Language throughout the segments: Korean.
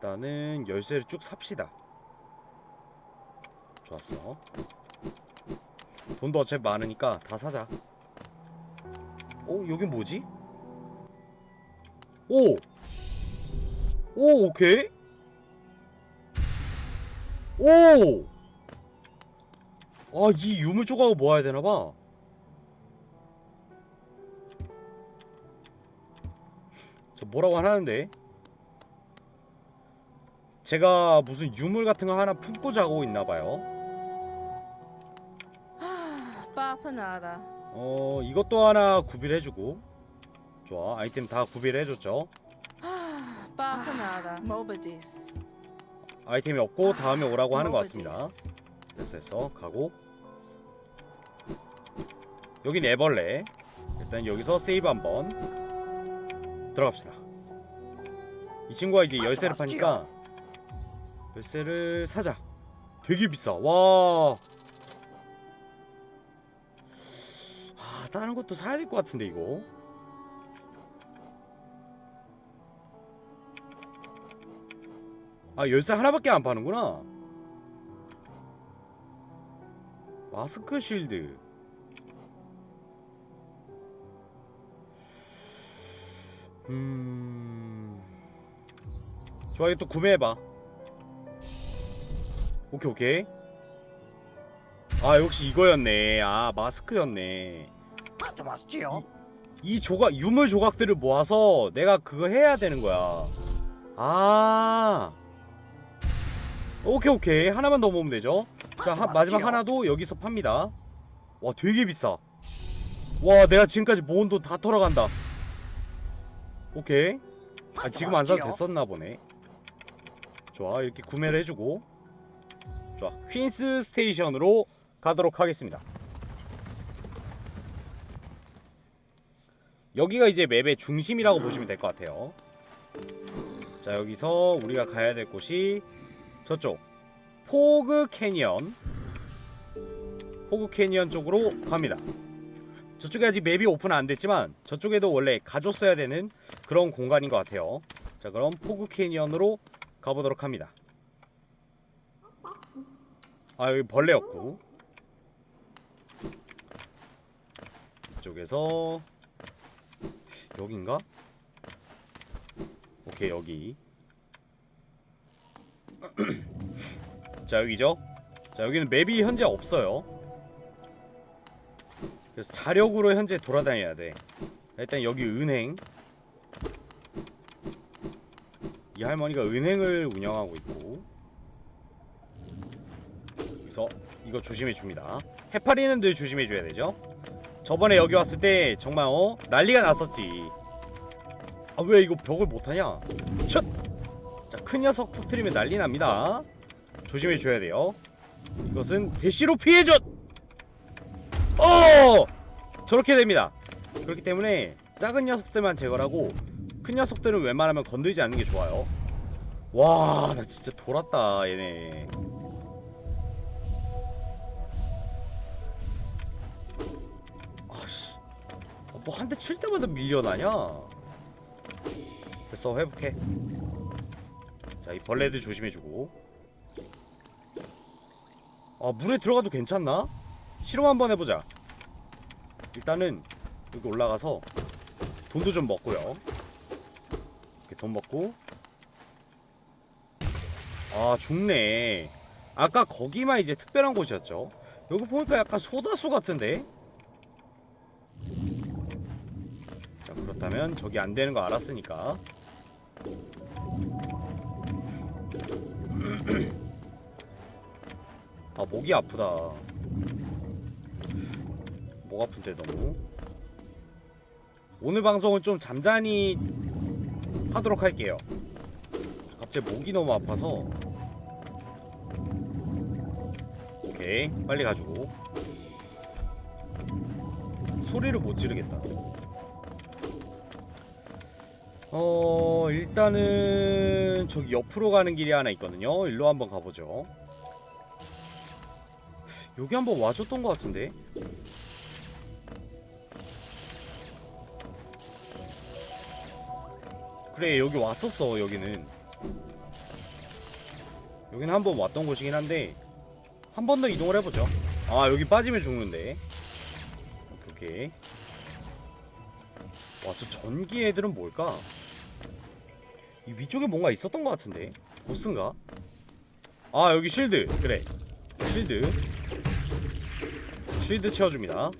일단은 열쇠를 쭉 삽시다. 좋았어. 돈도 어차피 많으니까 다 사자. 어, 여긴 뭐지? 오! 오, 오케이. 오! 아, 이 유물 조각을 모아야 되나봐. 저 뭐라고 하나는데? 제가 무슨 유물 같은 거 하나 품고 자고 있나 봐요. 빠프나다. 어, 이것도 하나 구비해주고. 좋아, 아이템 다 구비해줬죠. 빠프나다. 모브디스. 아이템이 없고 다음에 오라고 하는 것 같습니다. 됐어, 됐어. 가고. 여긴 애벌레. 일단 여기서 세이브 한번 들어갑시다. 이 친구가 이제 열쇠를 파니까 열쇠를 사자. 되게 비싸. 와. 아, 다른 것도 사야 될 것 같은데 이거. 아, 열쇠 하나밖에 안 파는구나. 마스크 쉴드. 음. 좋아, 이거 또 구매해봐. 오케이, 오케이. 아, 역시 이거였네. 아, 마스크였네. 아주 맛있지요? 이 조각, 유물 조각들을 모아서 내가 그거 해야 되는 거야. 아. 오케이, 오케이. 하나만 더 모으면 되죠. 자, 하, 마지막 하나도 여기서 팝니다. 와, 되게 비싸. 와, 내가 지금까지 모은 돈 다 털어간다. 오케이. 아, 지금 안 사도 됐었나 보네. 좋아, 이렇게 구매를 해주고. 좋아, 퀸스 스테이션으로 가도록 하겠습니다. 여기가 이제 맵의 중심이라고 보시면 될 것 같아요. 자, 여기서 우리가 가야 될 곳이 저쪽 포그 캐니언 포그 캐니언 쪽으로 갑니다. 저쪽에 아직 맵이 오픈 안 됐지만 저쪽에도 원래 가줬어야 되는 그런 공간인 것 같아요. 자 그럼 포그 캐니언으로 가보도록 합니다. 아 여기 벌레였고. 이쪽에서. 여긴가? 오케이 여기. 자 여기죠? 자 여기는 맵이 현재 없어요. 그래서 자력으로 현재 돌아다녀야 돼. 일단 여기 은행. 이 할머니가 은행을 운영하고 있고 그래서 이거 조심해 줍니다. 해파리는 늘 조심해 줘야 되죠? 저번에 여기 왔을 때 정말 어? 난리가 났었지. 아 왜 이거 벽을 못하냐? 첫! 자큰 녀석 터트리면 난리 납니다. 조심해 줘야 돼요. 이것은 대시로 피해줘 어! 저렇게 됩니다. 그렇기 때문에 작은 녀석들만 제거하고 큰 녀석들은 웬만하면 건들지 않는 게 좋아요. 와 나 진짜 돌았다 얘네 뭐 한 대 칠 때마다 밀려나냐? 됐어 회복해. 자 이 벌레들 조심해주고. 아 물에 들어가도 괜찮나? 실험 한번 해보자. 일단은 여기 올라가서 돈도 좀 먹고요. 이렇게 돈 먹고. 아 죽네. 아까 거기만 이제 특별한 곳이었죠. 여기 보니까 약간 소다수 같은데 자 그렇다면 저기 안 되는 거 알았으니까. 아 목이 아프다. 목 아픈데 너무. 오늘 방송은 좀 잠잠히 하도록 할게요. 갑자기 목이 너무 아파서. 오케이 빨리 가지고. 소리를 못 지르겠다 어 일단은 저기 옆으로 가는 길이 하나 있거든요. 일로 한번 가보죠. 여기 한번 와줬던 것 같은데? 그래 여기 왔었어 여기는. 여기는 한번 왔던 곳이긴 한데 한 번 더 이동을 해보죠. 아 여기 빠지면 죽는데. 오케이 와저 전기 애들은 뭘까 이 위쪽에 뭔가 있었던 것 같은데. 보스인가? 아 여기 실드. 그래. 실드. 실드 채워줍니다.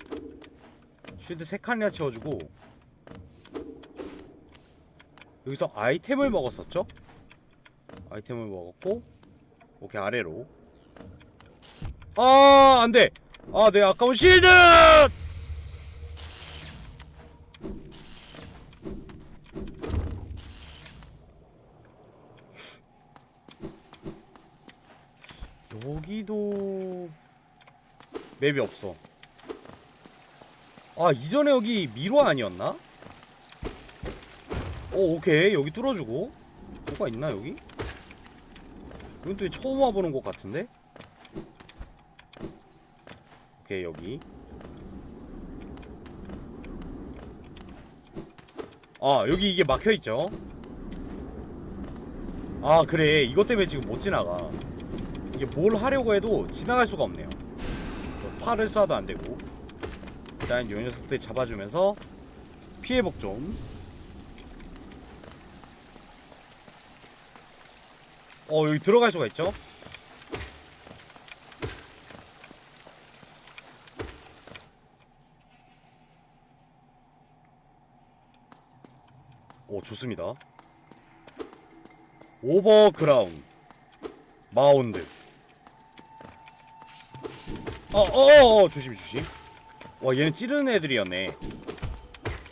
실드 세 칸이나 채워주고. 여기서 아이템을 먹었었죠? 아이템을 먹었고 오케이 아래로. 아 안돼. 아내 아까운 실드 여기도 맵이 없어. 아 이전에 여기 미로 아니었나? 오 오케이. 여기 뚫어주고. 뭐가 있나 여기? 이건 또 처음 와보는 곳 같은데? 오케이 여기. 아 여기 이게 막혀있죠? 아 그래. 이것 때문에 지금 못 지나가. 이게 뭘 하려고 해도 지나갈 수가 없네요. 뭐 팔을 쏴도 안 되고. 일단 요 녀석들 잡아주면서 피해복 좀 어 여기 들어갈 수가 있죠? 오 좋습니다. 오버그라운드. 마운드 어어어 조심 조심. 와 얘는 찌르는 애들이었네.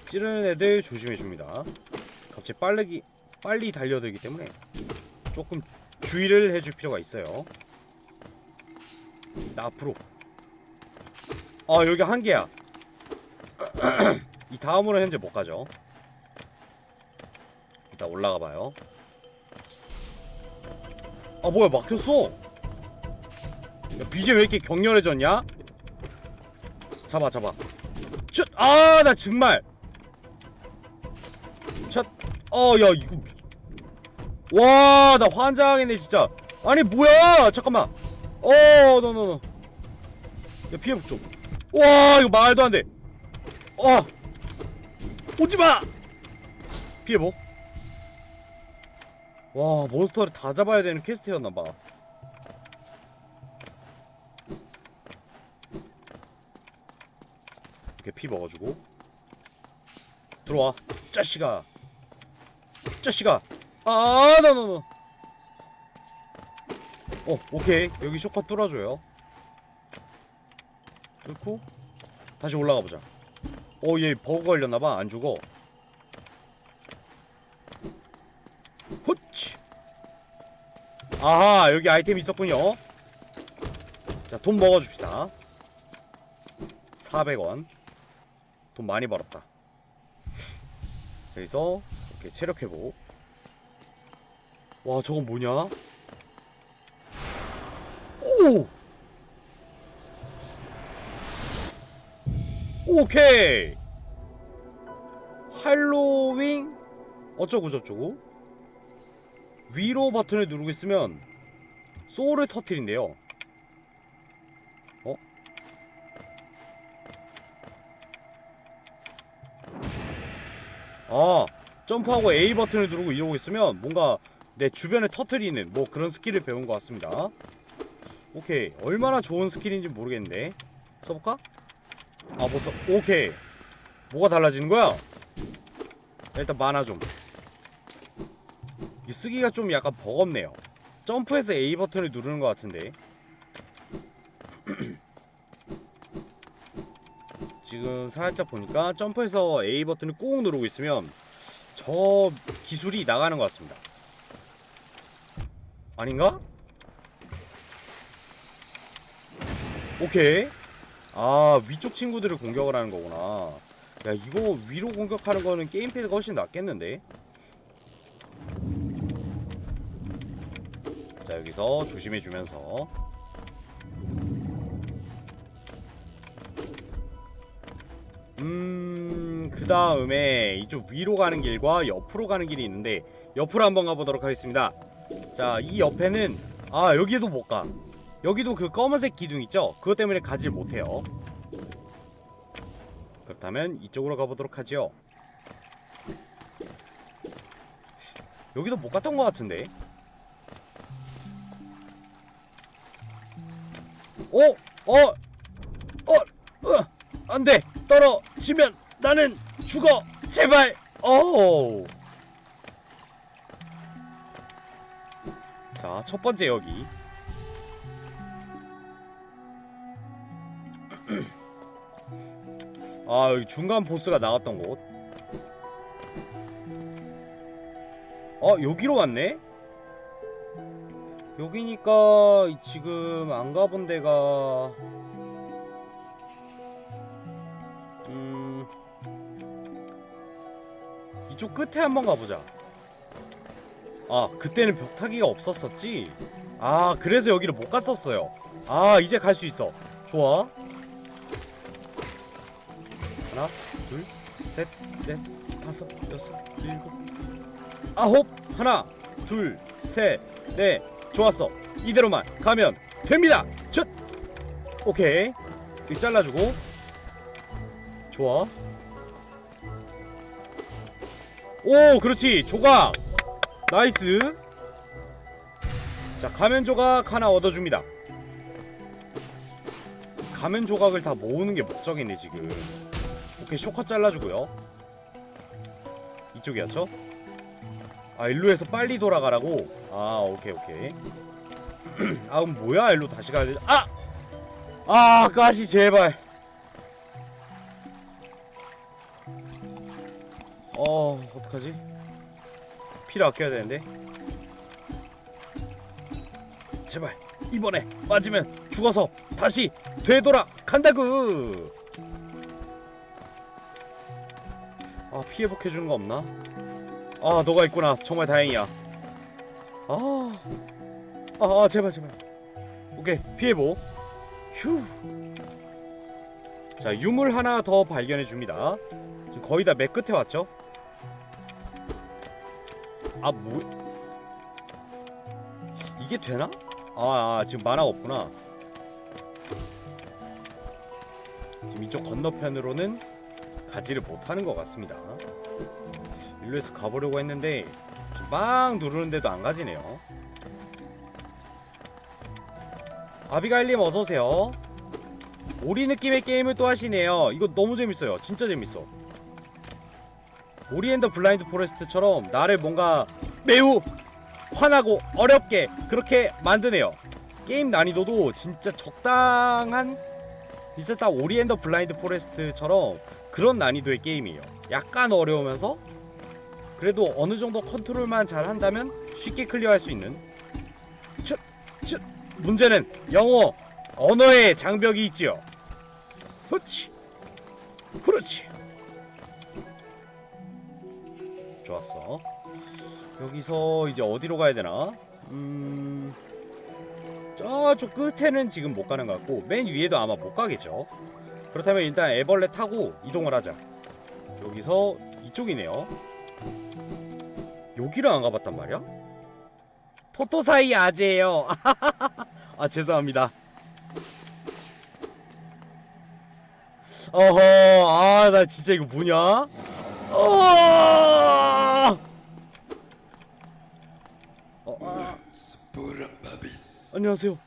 찌르는 애들 조심해 줍니다. 갑자기 빠르기 빨리 달려들기 때문에 조금 주의를 해줄 필요가 있어요. 나 앞으로. 아 여기 한 개야. 이 다음으로 현재 못 가죠. 일단 올라가 봐요. 아 뭐야 막혔어. 야 BJ 왜 이렇게 격렬해졌냐? 잡아 잡아. 슛 아 나 정말. 샷 어 야 이거 와 나 환장하겠네 진짜. 아니 뭐야? 잠깐만. 어 너너너. 야 피해 좀 와 이거 말도 안돼. 어. 오지마! 피해복 와 몬스터를 다 잡아야 되는 퀘스트였나봐 이렇게 피 먹어주고. 들어와. 짜식아. 짜식아. 아나나나. 어 오케이. 여기 쇼컷 뚫어줘요. 뚫고 다시 올라가 보자. 어 얘 버그 걸렸나봐. 안 죽어. 호치. 아하 여기 아이템 있었군요. 자 돈 먹어줍시다. 400원 돈 많이 벌었다. 여기서 이렇게 체력 회복. 와 저건 뭐냐? 오! 오케이! 할로윈? 어쩌고 저쩌고? 위로 버튼을 누르고 있으면 소울을 터트린대요 아 점프하고 A 버튼을 누르고 이러고 있으면 뭔가 내 주변에 터트리는 뭐 그런 스킬을 배운 것 같습니다 오케이 얼마나 좋은 스킬인지 모르겠는데 써볼까? 아 못 써. 오케이 뭐가 달라지는 거야? 일단 만화 좀. 이 쓰기가 좀 약간 버겁네요. 점프해서 A 버튼을 누르는 것 같은데. 지금 살짝 보니까 점프해서 A 버튼을 꾹 누르고 있으면 저 기술이 나가는 것 같습니다. 아닌가? 오케이. 아 위쪽 친구들을 공격을 하는 거구나 야 이거 위로 공격하는 거는 게임패드가 훨씬 낫겠는데 자 여기서 조심해 주면서 음 그 다음에 이쪽 위로 가는 길과 옆으로 가는 길이 있는데 옆으로 한번 가보도록 하겠습니다 자 이 옆에는 아 여기도 못가 여기도 그 검은색 기둥 있죠 그것 때문에 가지 못해요 그렇다면 이쪽으로 가보도록 하죠 여기도 못 갔던 것 같은데 어? 어? 어? 어? 안돼 떨어지면 나는 죽어 제발 어우 자, 첫 번째 여기. 아, 여기 중간 보스가 나왔던 곳. 어, 여기로 왔네? 여기니까 지금 안 가본 데가 이쪽 끝에 한번 가보자. 아 그때는 벽타기가 없었었지? 아 그래서 여기를 못 갔었어요. 아 이제 갈 수 있어. 좋아. 하나 둘셋넷 다섯 여섯 일곱. 아홉. 하나 둘셋넷. 좋았어. 이대로만 가면 됩니다. 첫 오케이. 이 잘라주고. 좋아 오 그렇지. 조각. 나이스. 자 가면 조각 하나 얻어줍니다. 가면 조각을 다 모으는 게 목적이네 지금. 오케이 쇼컷 잘라주고요. 이쪽이었죠? 아 일로 해서 빨리 돌아가라고? 아 오케이 오케이. 아 그럼 뭐야? 일로 다시 가야 되지? 아! 아 가시 제발. 어 어떡하지? 피를 아껴야 되는데. 제발 이번에 맞으면 죽어서 다시 되돌아 간다구. 아 피해 복해주는 거 없나? 아 너가 있구나. 정말 다행이야. 아, 아, 아 제발 제발. 오케이 피해보 휴자 유물 하나 더 발견해 줍니다. 거의 다 맨 끝에 왔죠? 아 뭐? 이게 되나? 아, 아 지금 만화가 없구나. 지금 이쪽 건너편으로는 가지를 못하는 것 같습니다. 일로에서 가보려고 했는데 막 누르는데도 안 가지네요. 아비가일님 어서 오세요. 오리 느낌의 게임을 또 하시네요. 이거 너무 재밌어요. 진짜 재밌어. 오리엔더 블라인드 포레스트처럼 나를 뭔가 매우 화나고 어렵게 그렇게 만드네요. 게임 난이도도 진짜 적당한 진짜 딱 오리엔더 블라인드 포레스트처럼 그런 난이도의 게임이에요. 약간 어려우면서 그래도 어느 정도 컨트롤만 잘 한다면 쉽게 클리어할 수 있는 첫, 첫, 문제는 영어 언어의 장벽이 있지요. 그렇지. 그렇지. 좋았어. 여기서 이제 어디로 가야 되나? 음. 저쪽 끝에는 지금 못 가는 것 같고 맨 위에도 아마 못 가겠죠. 그렇다면 일단 애벌레 타고 이동을 하자. 여기서 이쪽이네요. 여기를 안 가봤단 말이야? 토토사이 아재예요. 아 죄송합니다. 어허, 아 나 진짜 이거 뭐냐? 어! 안녕하세요.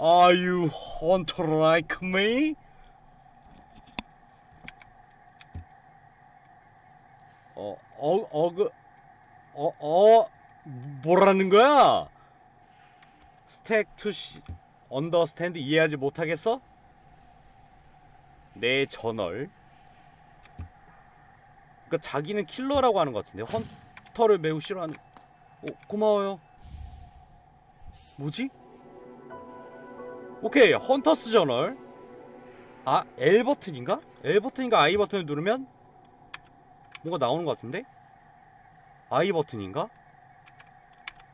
Are you hunter like me? 어, 어, 어 그, 어, 어, 뭐라는 거야? 스택 투시, 언더스탠드 이해하지 못하겠어? 내 저널. 그러니까 자기는 킬러라고 하는 것 같은데 헌터를 매우 싫어하는. 어, 고마워요. 뭐지? 오케이 헌터스 저널 아 L 버튼인가? L 버튼인가 I 버튼을 누르면 뭔가 나오는 것 같은데? I 버튼인가?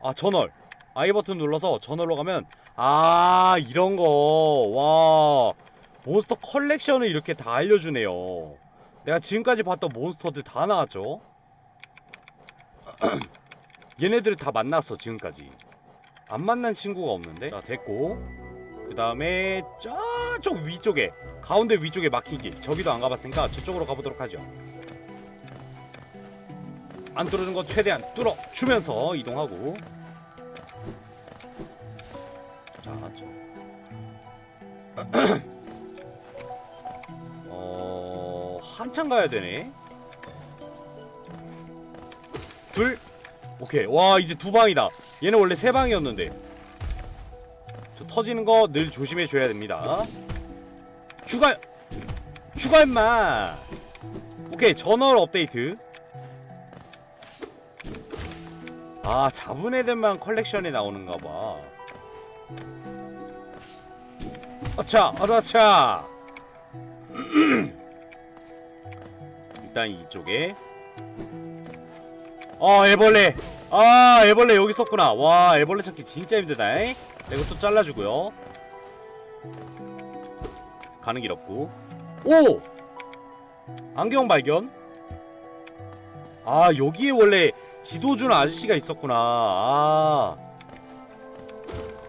아 저널 I 버튼 눌러서 저널로 가면 아 이런 거와 몬스터 컬렉션을 이렇게 다 알려주네요 내가 지금까지 봤던 몬스터들 다 나왔죠 얘네들을 다 만났어 지금까지 안 만난 친구가 없는데? 자 됐고. 그 다음에 저쪽 위쪽에 가운데 위쪽에 막히기. 저기도 안 가봤으니까 저쪽으로 가보도록 하죠. 안 뚫어준 거 최대한 뚫어 주면서 이동하고. 자 저. 어 한참 가야 되네. 둘. 오케이. 와 이제 두 방이다 얘는 원래 세 방이었는데. 저 터지는 거 늘 조심해 줘야 됩니다. 추가 추가 임마. 오케이 저널 업데이트. 아 잡은 애들만 컬렉션에 나오는가 봐. 아차 아차차. 일단 이쪽에. 아 애벌레 아 애벌레 여기 있었구나. 와 애벌레 찾기 진짜 힘들다 잉? 자, 이것도 잘라주고요. 가는 길 없고. 오! 안경 발견. 아 여기에 원래 지도 주는 아저씨가 있었구나. 아.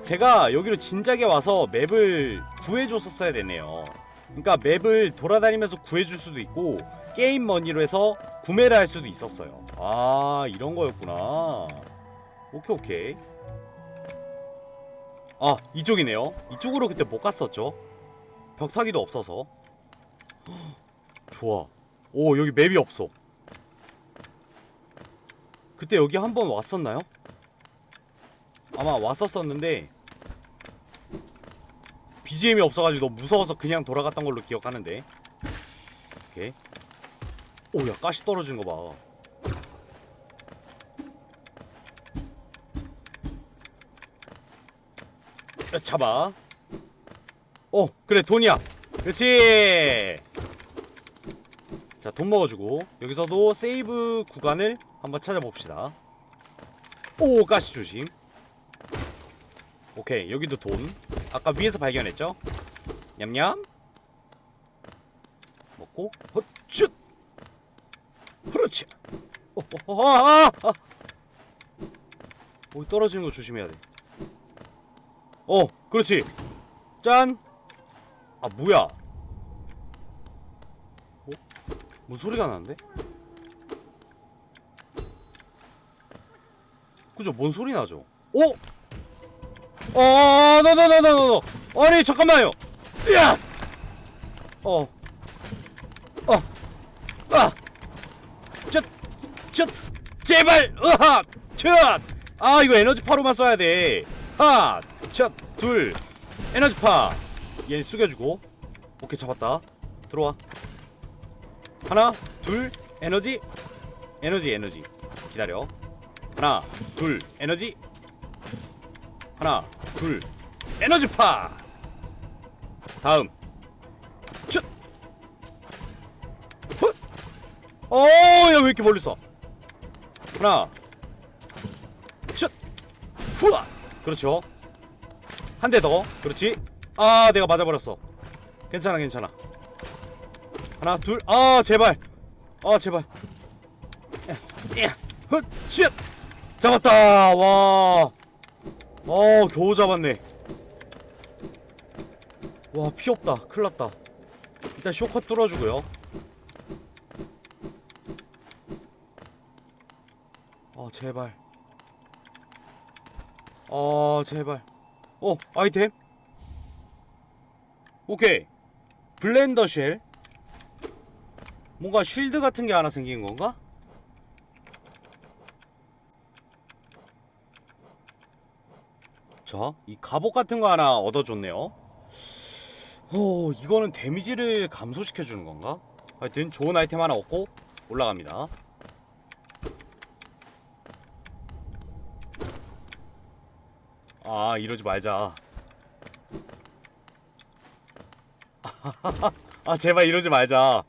제가 여기로 진작에 와서 맵을 구해줬었어야 되네요 그러니까 맵을 돌아다니면서 구해줄 수도 있고 게임 머니로 해서 구매를 할 수도 있었어요. 아 이런 거였구나. 오케이 오케이. 아 이쪽이네요. 이쪽으로 그때 못 갔었죠. 벽타기도 없어서. 헉, 좋아. 오 여기 맵이 없어. 그때 여기 한 번 왔었나요? 아마 왔었었는데 BGM이 없어가지고 너무 무서워서 그냥 돌아갔던 걸로 기억하는데. 오케이. 오야 가시 떨어지는 거 봐. 야, 잡아. 어 그래 돈이야. 그렇지. 자 돈 먹어주고 여기서도 세이브 구간을 한번 찾아봅시다. 오 가시 조심. 오케이 여기도 돈. 아까 위에서 발견했죠? 냠냠. 먹고 헛슛. 그렇지. 어, 어, 어, 아, 아, 아. 오, 떨어지는 거 조심해야 돼. 어, 그렇지. 짠. 아, 뭐야? 어? 뭐 소리가 나는데? 그죠? 뭔 소리 나죠? 오! 어, 너너너너너 아니 잠깐만요. 야! 어. 어. 아! 저, 저, 제발, 으하, 첫, 아 이거 에너지파로만 써야 돼. 하나, 첫, 둘, 에너지파. 얘 숙여주고, 오케이 잡았다. 들어와. 하나, 둘, 에너지, 에너지, 에너지. 기다려. 하나, 둘, 에너지. 하나, 둘, 에너지파. 다음. 첫. 훗. 어, 야, 왜 이렇게 멀리 써? 하나, 슛, 후아. 그렇죠. 한 대 더. 그렇지. 아, 내가 맞아버렸어. 괜찮아, 괜찮아. 하나, 둘. 아, 제발. 아, 제발. 야, 야, 훗, 슛. 잡았다. 와. 어, 겨우 잡았네. 와, 피 없다. 큰일 났다. 일단 쇼컷 뚫어주고요. 어 제발 어 제발 어 아이템 오케이 블렌더 쉘 뭔가 쉴드 같은 게 하나 생긴 건가? 자, 이 갑옷 같은 거 하나 얻어줬네요. 어, 이거는 데미지를 감소시켜 주는 건가? 하여튼 좋은 아이템 하나 얻고 올라갑니다. 아 이러지 말자 아 제발 이러지 말자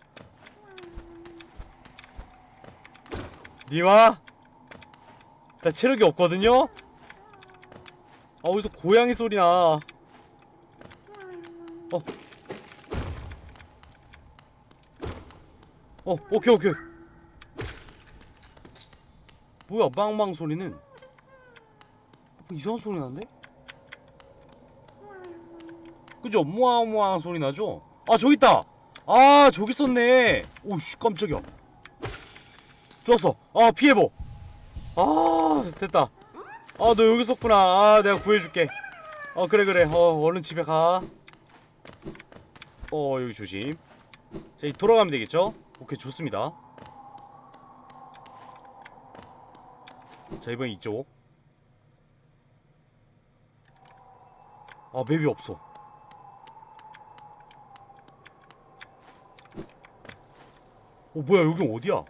니마 나 체력이 없거든요 아 어디서 고양이 소리 나 어. 어 오케이 오케이 뭐야 빵빵 소리는 이상한 소리 나는데? 그죠? 무앙무앙 소리 나죠? 아 저기 있다! 아 저기 있었네! 오씨 깜짝이야 좋았어 아 피해보 아 됐다 아 너 여기 있었구나. 아 내가 구해줄게. 어 그래 그래. 어 얼른 집에 가어 여기 조심. 자이 돌아가면 되겠죠? 오케이 좋습니다. 자 이번 이쪽. 아 맵이 없어. 어 뭐야 여기 어디야